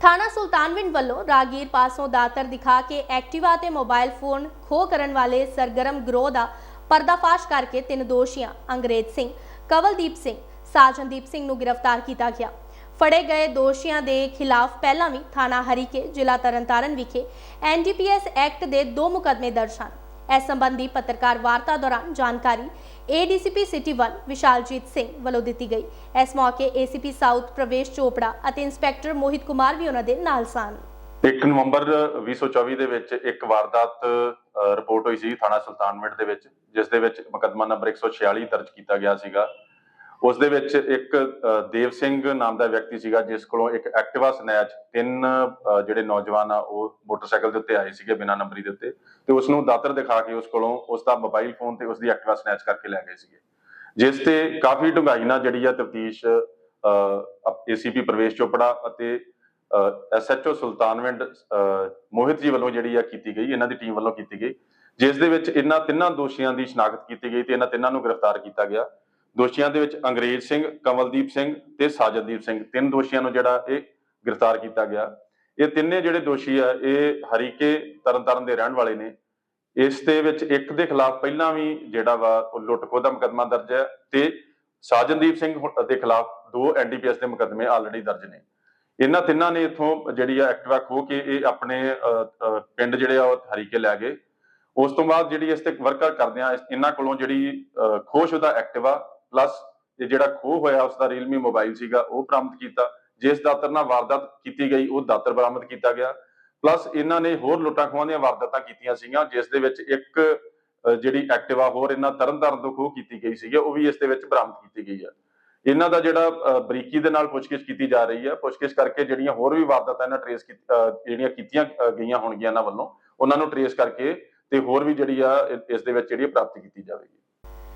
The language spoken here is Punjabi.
ਥਾਣਾ ਸੁਲਤਾਨਵਿੰਡ ਵੱਲੋਂ ਰਾਗੀਰ ਪਾਸੋਂ ਦਾਤਰ ਦਿਖਾ ਕੇ ਐਕਟਿਵਾ ਤੇ ਮੋਬਾਈਲ ਫੋਨ ਖੋਹ ਕਰਨ ਵਾਲੇ ਸਰਗਰਮ ਗਰੋਹ ਦਾ ਪਰਦਾਫਾਸ਼ ਕਰਕੇ ਤਿੰਨ ਦੋਸ਼ੀਆਂ, ਅੰਗਰੇਜ਼ ਸਿੰਘ, ਕਵਲਦੀਪ ਸਿੰਘ, ਸਾਜਨਦੀਪ ਸਿੰਘ ਨੂੰ ਗ੍ਰਿਫਤਾਰ ਕੀਤਾ ਗਿਆ। ਫੜੇ ਗਏ ਦੋਸ਼ੀਆਂ ਦੇ ਖਿਲਾਫ ਪਹਿਲਾਂ ਵੀ ਥਾਣਾ ਹਰੀਕੇ ਜ਼ਿਲ੍ਹਾ ਤਰਨਤਾਰਨ ਵਿਖੇ ਐਨਡੀਪੀਐਸ ਐਕਟ ਦੇ ਦੋ ਮੁਕੱਦਮੇ ਦਰਜ ਹਨ। ਇਸ ਸੰਬੰਧੀ ਪੱਤਰਕਾਰ ਵਾਰਤਾ ਦੌਰਾਨ ਜਾਣਕਾਰੀ ਏਡੀਸੀਪੀ ਸਿਟੀ 1 ਵਿਸ਼ਾਲਜੀਤ ਸਿੰਘ ਵੱਲੋਂ ਦਿੱਤੀ ਗਈ। ਇਸ ਮੌਕੇ ਏਸੀਪੀ ਸਾਊਥ ਪ੍ਰਵੇਸ਼ ਚੋਪੜਾ ਅਤੇ ਇੰਸਪੈਕਟਰ ਮੋਹਿਤ ਕੁਮਾਰ ਵੀ ਉਹਨਾਂ ਦੇ ਨਾਲ ਸਨ। 1 ਨਵੰਬਰ 2024 ਦੇ ਵਿੱਚ ਇੱਕ ਵਾਰਦਾਤ ਰਿਪੋਰਟ ਹੋਈ ਸੀ ਥਾਣਾ ਸੁਲਤਾਨਵਿੰਡ ਦੇ ਵਿੱਚ, ਜਿਸ ਦੇ ਵਿੱਚ ਮੁਕੱਦਮਾ ਨੰਬਰ 146 ਦਰਜ ਕੀਤਾ ਗਿਆ ਸੀਗਾ। ਉਸ ਦੇ ਵਿੱਚ ਇੱਕ ਅ, ਦੇਵ ਸਿੰਘ ਨਾਮ ਦਾ ਵਿਅਕਤੀ ਸੀਗਾ ਜਿਸ ਕੋਲੋਂ ਇੱਕ ਐਕਟਿਵਾ ਸਨੈਚ ਤਿੰਨ ਜਿਹੜੇ ਨੌਜਵਾਨ ਆ ਉਹ ਮੋਟਰਸਾਈਕਲ ਦੇ ਉੱਤੇ ਆਏ ਸੀਗੇ ਬਿਨਾਂ ਨੰਬਰੀ ਦੇ ਉੱਤੇ ਤੇ ਉਸ ਨੂੰ ਦਾਤਰ ਦਿਖਾ ਕੇ ਉਸ ਕੋਲੋਂ ਉਸ ਦਾ ਮੋਬਾਈਲ ਫੋਨ ਤੇ ਉਸ ਦੀ ਐਕਟਿਵਾ ਸਨੈਚ ਕਰਕੇ ਲੈ ਗਏ ਸੀਗੇ। ਜਿਸ ਤੇ ਕਾਫੀ ਡੂੰਘਾਈ ਨਾਲ ਜਿਹੜੀ ਆ ਤਫਤੀਸ਼ ਏਸੀਪੀ ਪ੍ਰਵੇਸ਼ ਚੋਪੜਾ ਅਤੇ ਐਸਐਚਓ ਸੁਲਤਾਨਵਿੰਡ ਅਹ, ਮੋਹਿਤ ਜੀ ਵੱਲੋਂ ਜਿਹੜੀ ਆ ਕੀਤੀ ਗਈ ਇਹਨਾਂ ਦੀ ਟੀਮ ਵੱਲੋਂ ਕੀਤੀ ਗਈ ਜਿਸ ਦੇ ਵਿੱਚ ਇਹਨਾਂ ਤਿੰਨਾਂ ਦੋਸ਼ੀਆਂ ਦੀ ਸ਼ਨਾਖਤ ਕੀਤੀ ਗਈ ਤੇ ਇਹਨਾਂ ਤਿੰਨਾਂ ਨੂੰ ਗ੍ਰਿਫਤਾਰ ਕੀਤਾ ਗਿਆ। ਦੋਸ਼ੀਆਂ ਦੇ ਵਿੱਚ ਅੰਗਰੇਜ਼ ਸਿੰਘ ਕਮਲਦੀਪ ਸਿੰਘ ਤੇ ਸਾਜਦਦੀਪ ਸਿੰਘ। ਤਿੰਨ ਦੋਸ਼ੀਆਂ ਨੂੰ ਜਿਹੜਾ ਇਹ ਗ੍ਰਿਫਤਾਰ ਕੀਤਾ ਗਿਆ। ਇਹ ਤਿੰਨੇ ਜਿਹੜੇ ਦੋਸ਼ੀ ਆ ਇਹ ਹਰੀਕੇ ਤਰਨਤਾਰਨ ਦੇ ਰਹਿਣ ਵਾਲੇ ਨੇ। ਇਸ ਦੇ ਵਿੱਚ ਇੱਕ ਦੇ ਖਿਲਾਫ ਪਹਿਲਾਂ ਵੀ ਜਿਹੜਾ ਵਾ ਉਹ ਲੁੱਟ ਦਾ ਮੁਕੱਦਮਾ ਦਰਜ ਹੈ ਤੇ ਸਾਜਨਦੀਪ ਸਿੰਘ ਦੇ ਖਿਲਾਫ ਦੋ ਐਨਡੀਪੀਐਸ ਦੇ ਮੁਕੱਦਮੇ ਆਲਰੇਡੀ ਦਰਜ ਨੇ। ਇਹਨਾਂ ਤਿੰਨਾਂ ਨੇ ਇਥੋਂ ਜਿਹੜੀ ਆ ਐਕਟਿਵਾ ਖੋ ਕੇ ਇਹ ਆਪਣੇ ਪਿੰਡ ਜਿਹੜੇ ਆ ਉਹ ਹਰੀਕੇ ਲੈ ਗਏ। ਉਸ ਤੋਂ ਬਾਅਦ ਜਿਹੜੀ ਇਸ ਤੇ ਵਰਕਰ ਕਰਦੇ ਆ ਇਹਨਾਂ ਕੋਲੋਂ ਜਿਹੜੀ ਅ, ਖੋਹਸ਼ੁਦਾ ਐਕਟਿਵਾ ਪਲੱਸ ਇਹ ਜਿਹੜਾ ਖੋਹ ਹੋਇਆ ਉਸ ਦਾ ਰੀਅਲਮੀ ਮੋਬਾਈਲ ਸੀਗਾ, ਉਹ ਬਰਾਮਦ ਕੀਤਾ, ਜਿਸ ਦਾਤਰ ਨਾਲ ਵਾਰਦਾਤ ਕੀਤੀ ਗਈ, ਉਹ ਦਾਤਰ ਬਰਾਮਦ ਕੀਤਾ ਗਿਆ। ਪਲੱਸ ਇਹਨਾਂ ਨੇ ਹੋਰ ਲੁੱਟਾਂ ਖੋਹਾਂ ਦੀਆਂ ਵਾਰਦਾਤਾਂ ਕੀਤੀਆਂ ਸੀਗੀਆਂ, ਜਿਸ ਦੇ ਵਿੱਚ ਇੱਕ ਜਿਹੜੀ ਐਕਟਿਵਾ ਹੋਰ ਇਹਨਾਂ ਤਰਨਤਾਰਨ ਤੋਂ ਖੋਹ ਕੀਤੀ ਗਈ ਸੀਗੀ, ਉਹ ਵੀ ਇਸ ਦੇ ਵਿੱਚ ਬਰਾਮਦ ਕੀਤੀ ਗਈ ਹੈ ਇਹਨਾਂ ਦਾ ਜਿਹੜਾ ਬਰੀਕੀ ਦੇ ਨਾਲ ਪੁੱਛਗਿੱਛ ਕੀਤੀ ਜਾ ਰਹੀ ਹੈ ਪੁੱਛਗਿੱਛ ਕਰਕੇ ਜਿਹੜੀਆਂ ਹੋਰ ਵੀ ਵਾਰਦਾਤਾਂ ਇਹਨਾਂ ਟਰੇਸ ਜਿਹੜੀਆਂ ਕੀਤੀਆਂ ਗਈਆਂ ਹੋਣਗੀਆਂ ਇਹਨਾਂ ਵੱਲੋਂ, ਉਹਨਾਂ ਨੂੰ ਟਰੇਸ ਕਰਕੇ ਤੇ ਹੋਰ ਵੀ ਜਿਹੜੀ ਆ, ਇ- ਇਸ ਦੇ ਵਿੱਚ ਜਿਹੜੀ ਆ ਪ੍ਰਾਪਤੀ ਕੀਤੀ ਜਾਵੇਗੀ।